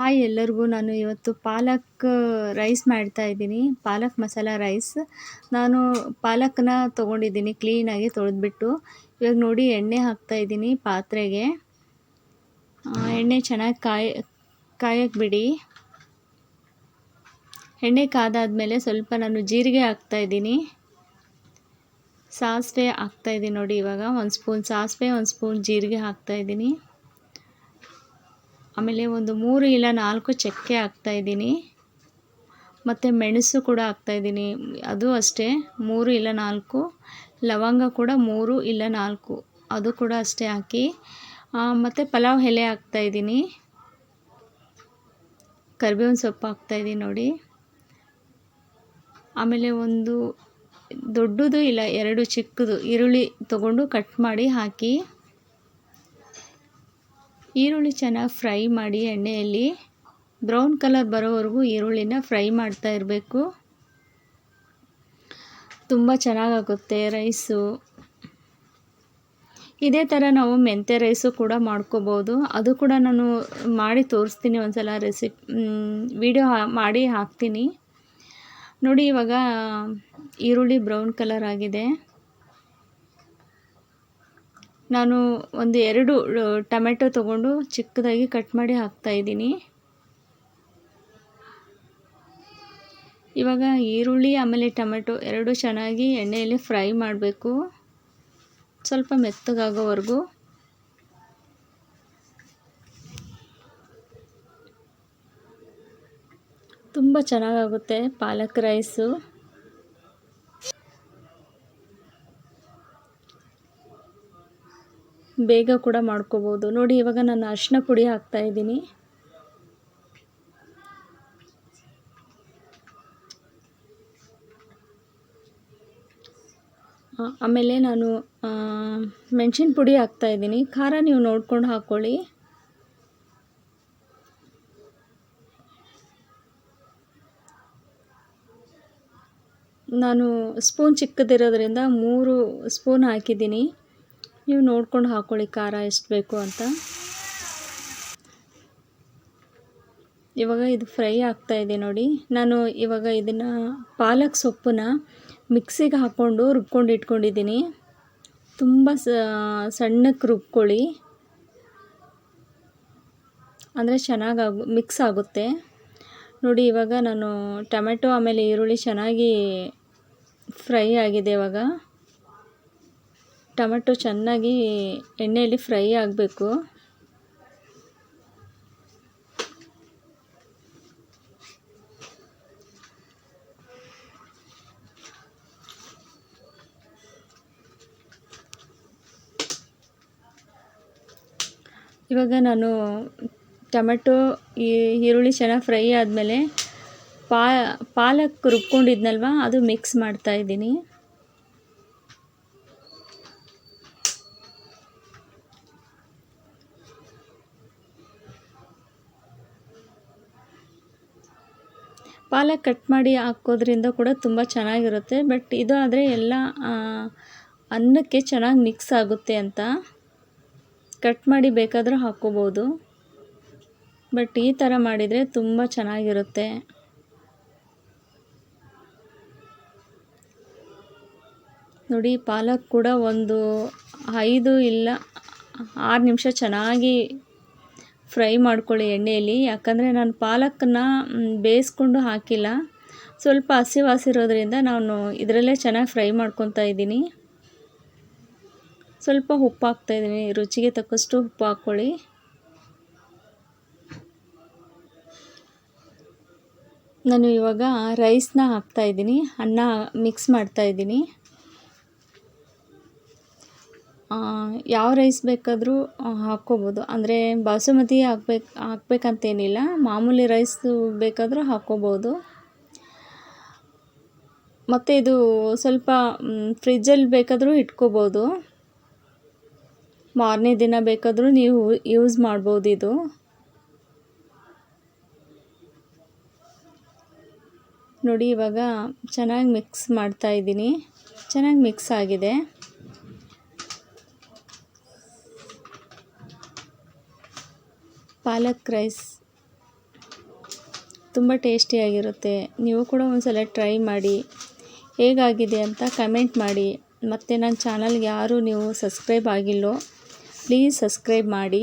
Hi ಎಲ್ಲರಿಗೂ. ನಾನು ಇವತ್ತು ಪಾಲಕ್ ರೈಸ್ ಮಾಡ್ತಾ ಇದ್ದೀನಿ. ಪಾಲಕ್ ಮಸಾಲ ರೈಸ್. ನಾನು ಪಾಲಕ್ನ ತೊಗೊಂಡಿದ್ದೀನಿ ಕ್ಲೀನಾಗಿ ತೊಳೆದ್ಬಿಟ್ಟು. ಇವಾಗ ನೋಡಿ ಎಣ್ಣೆ ಹಾಕ್ತಾ ಇದ್ದೀನಿ ಪಾತ್ರೆಗೆ. ಎಣ್ಣೆ ಚೆನ್ನಾಗಿ ಕಾಯ ಕಾಯಕ್ಕೆ ಬಿಡಿ. ಎಣ್ಣೆ ಕಾದಾದ್ಮೇಲೆ ಸ್ವಲ್ಪ ನಾನು ಜೀರಿಗೆ ಹಾಕ್ತಾ ಇದ್ದೀನಿ. ಸಾಸಿವೆ ಹಾಕ್ತಾ ಇದ್ದೀನಿ ನೋಡಿ ಇವಾಗ. ಒಂದು ಸ್ಪೂನ್ ಸಾಸಿವೆ, ಒಂದು ಸ್ಪೂನ್ ಜೀರಿಗೆ ಹಾಕ್ತಾ ಇದ್ದೀನಿ. ಆಮೇಲೆ ಒಂದು ಮೂರು ಇಲ್ಲ ನಾಲ್ಕು ಚಕ್ಕೆ ಹಾಕ್ತಾಯಿದ್ದೀನಿ ಮತ್ತು ಮೆಣಸು ಕೂಡ ಹಾಕ್ತಾಯಿದ್ದೀನಿ ಅದು ಅಷ್ಟೇ, ಮೂರು ಇಲ್ಲ ನಾಲ್ಕು. ಲವಂಗ ಕೂಡ ಮೂರು ಇಲ್ಲ ನಾಲ್ಕು. ಅದು ಕೂಡ ಅಷ್ಟೇ ಹಾಕಿ. ಮತ್ತು ಪಲಾವ್ ಎಲೆ ಹಾಕ್ತಾಯಿದ್ದೀನಿ ಕರಿಬೇವಿನ ಸೊಪ್ಪು ಹಾಕ್ತಾಯಿದ್ದೀನಿ ನೋಡಿ. ಆಮೇಲೆ ಒಂದು ದೊಡ್ಡದು ಇಲ್ಲ, ಎರಡು ಚಿಕ್ಕದು, ಈರುಳ್ಳಿ ತಗೊಂಡು ಕಟ್ ಮಾಡಿ ಹಾಕಿ. ಈರುಳ್ಳಿ ಚೆನ್ನಾಗಿ ಫ್ರೈ ಮಾಡಿ ಎಣ್ಣೆಯಲ್ಲಿ ಬ್ರೌನ್ ಕಲರ್ ಬರೋವರೆಗೂ ಈರುಳ್ಳಿನ ಫ್ರೈ ಮಾಡ್ತಾ ಇರಬೇಕು. ತುಂಬ ಚೆನ್ನಾಗಾಗುತ್ತೆ ರೈಸು. ಇದೇ ಥರ ನಾವು ಮೆಂತ್ಯ ರೈಸು ಕೂಡ ಮಾಡ್ಕೋಬೋದು. ಅದು ಕೂಡ ನಾನು ಮಾಡಿ ತೋರಿಸ್ತೀನಿ ಒಂದ್ಸಲ ರೆಸಿಪ್ ವಿಡಿಯೋ ಮಾಡಿ ಹಾಕ್ತೀನಿ. ನೋಡಿ ಇವಾಗ ಈರುಳ್ಳಿ ಬ್ರೌನ್ ಕಲರ್ ಆಗಿದೆ. ನಾನು ಒಂದು ಎರಡು ಟೊಮೆಟೊ ತೊಗೊಂಡು ಚಿಕ್ಕದಾಗಿ ಕಟ್ ಮಾಡಿ ಹಾಕ್ತಾ ಇದ್ದೀನಿ. ಇವಾಗ ಈರುಳ್ಳಿ, ಆಮೇಲೆ ಟೊಮೆಟೊ ಎರಡು ಚೆನ್ನಾಗಿ ಎಣ್ಣೆಯಲ್ಲಿ ಫ್ರೈ ಮಾಡಬೇಕು. ಸ್ವಲ್ಪ ಮೆತ್ತಗಾಗೋವರೆಗೂ. ತುಂಬ ಚೆನ್ನಾಗಾಗುತ್ತೆ ಪಾಲಕ್ ರೈಸು. ಬೇಗ ಕೂಡ ಮಾಡ್ಕೋಬೋದು. ನೋಡಿ, ಇವಾಗ ನಾನು ಅರಿಶಿನ ಪುಡಿ ಹಾಕ್ತಾ ಇದ್ದೀನಿ. ಆಮೇಲೆ ನಾನು ಮೆಣಸಿನ ಪುಡಿ ಹಾಕ್ತಾ ಇದ್ದೀನಿ. ಖಾರ ನೀವು ನೋಡ್ಕೊಂಡು ಹಾಕ್ಕೊಳ್ಳಿ ನಾನು ಸ್ಪೂನ್ ಚಿಕ್ಕದಿರೋದ್ರಿಂದ ಮೂರು ಸ್ಪೂನ್ ಹಾಕಿದ್ದೀನಿ. ನೀವು ನೋಡ್ಕೊಂಡು ಹಾಕ್ಕೊಳ್ಳಿ ಖಾರ ಎಷ್ಟು ಬೇಕು ಅಂತ. ಇವಾಗ ಇದು ಫ್ರೈ ಆಗ್ತಾ ಇದೆ ನೋಡಿ. ನಾನು ಇವಾಗ ಇದನ್ನು ಪಾಲಕ್ ಸೊಪ್ಪನ್ನ ಮಿಕ್ಸಿಗೆ ಹಾಕ್ಕೊಂಡು ರುಬ್ಕೊಂಡು ಇಟ್ಕೊಂಡಿದ್ದೀನಿ. ತುಂಬ ಸಣ್ಣಕ್ಕೆ ರುಬ್ಕೊಳ್ಳಿ. ಅಂದರೆ ಚೆನ್ನಾಗಿ ಮಿಕ್ಸ್ ಆಗುತ್ತೆ. ನೋಡಿ, ಇವಾಗ ನಾನು ಟೊಮೆಟೊ, ಆಮೇಲೆ ಈರುಳ್ಳಿ ಚೆನ್ನಾಗಿ ಫ್ರೈ ಆಗಿದೆ ಇವಾಗ. ಟೊಮೆಟೊ ಚೆನ್ನಾಗಿ ಎಣ್ಣೆಯಲ್ಲಿ ಫ್ರೈ ಆಗಬೇಕು. ಇವಾಗ ನಾನು ಟೊಮೆಟೊ ಈರುಳ್ಳಿ ಚೆನ್ನಾಗಿ ಫ್ರೈ ಆದಮೇಲೆ ಪಾಲಕ್ ರುಬ್ಕೊಂಡಿದ್ನಲ್ವ, ಅದು ಮಿಕ್ಸ್ ಮಾಡ್ತಾ ಪಾಲಕ್ ಕಟ್ ಮಾಡಿ ಹಾಕೋದ್ರಿಂದ ಕೂಡ ತುಂಬ ಚೆನ್ನಾಗಿರುತ್ತೆ. ಬಟ್ ಇದು ಆದರೆ ಎಲ್ಲ ಅನ್ನಕ್ಕೆ ಚೆನ್ನಾಗಿ ಮಿಕ್ಸ್ ಆಗುತ್ತೆ ಅಂತ ಕಟ್ ಮಾಡಿ ಬೇಕಾದರೂ ಹಾಕ್ಕೋಬೋದು ಬಟ್ ಈ ಥರ ಮಾಡಿದರೆ ತುಂಬ ಚೆನ್ನಾಗಿರುತ್ತೆ. ನೋಡಿ, ಪಾಲಕ್ ಕೂಡ ಒಂದು ಐದು ಇಲ್ಲ ಆರು ನಿಮಿಷ ಚೆನ್ನಾಗಿ ಫ್ರೈ ಮಾಡ್ಕೊಳ್ಳಿ ಎಣ್ಣೆಯಲ್ಲಿ. ಯಾಕಂದರೆ ನಾನು ಪಾಲಕನ್ನ ಬೇಯಿಸ್ಕೊಂಡು ಹಾಕಿಲ್ಲ. ಸ್ವಲ್ಪ ಹಸಿ ವಾಸಿರೋದ್ರಿಂದ ನಾನು ಇದರಲ್ಲೇ ಚೆನ್ನಾಗಿ ಫ್ರೈ ಮಾಡ್ಕೊತಾ ಇದ್ದೀನಿ. ಸ್ವಲ್ಪ ಉಪ್ಪು ಹಾಕ್ತಾಯಿದ್ದೀನಿ ರುಚಿಗೆ ತಕ್ಕಷ್ಟು ಉಪ್ಪು ಹಾಕ್ಕೊಳ್ಳಿ. ನಾನು ಇವಾಗ ರೈಸ್ನ ಹಾಕ್ತಾಯಿದ್ದೀನಿ ಅನ್ನ ಮಿಕ್ಸ್ ಮಾಡ್ತಾಯಿದ್ದೀನಿ ಯಾವ ರೈಸ್ ಬೇಕಾದರೂ ಹಾಕ್ಕೋಬೋದು. ಅಂದರೆ ಬಾಸುಮತಿ ಹಾಕ್ಬೇಕು, ಹಾಕ್ಬೇಕಂತೇನಿಲ್ಲ. ಮಾಮೂಲಿ ರೈಸ್ ಬೇಕಾದರೂ ಹಾಕ್ಕೋಬೋದು. ಮತ್ತು ಇದು ಸ್ವಲ್ಪ ಫ್ರಿಜ್ಜಲ್ಲಿ ಬೇಕಾದರೂ ಇಟ್ಕೋಬೋದು. ಮಾರನೇ ದಿನ ಬೇಕಾದರೂ ನೀವು ಯೂಸ್ ಮಾಡ್ಬೋದು ಇದು. ನೋಡಿ ಇವಾಗ ಚೆನ್ನಾಗಿ ಮಿಕ್ಸ್ ಮಾಡ್ತಾ ಇದ್ದೀನಿ. ಚೆನ್ನಾಗಿ ಮಿಕ್ಸ್ ಆಗಿದೆ. ಪಾಲಕ್ ರೈಸ್ ತುಂಬ ಟೇಸ್ಟಿಯಾಗಿರುತ್ತೆ. ನೀವು ಕೂಡ ಒಂದ್ಸಲ ಟ್ರೈ ಮಾಡಿ. ಹೇಗಾಗಿದೆ ಅಂತ ಕಮೆಂಟ್ ಮಾಡಿ. ಮತ್ತು ನನ್ನ ಚಾನಲ್ಗೆ ಯಾರು ನೀವು ಸಬ್ಸ್ಕ್ರೈಬ್ ಆಗಿಲ್ಲೋ, ಪ್ಲೀಸ್ ಸಬ್ಸ್ಕ್ರೈಬ್ ಮಾಡಿ.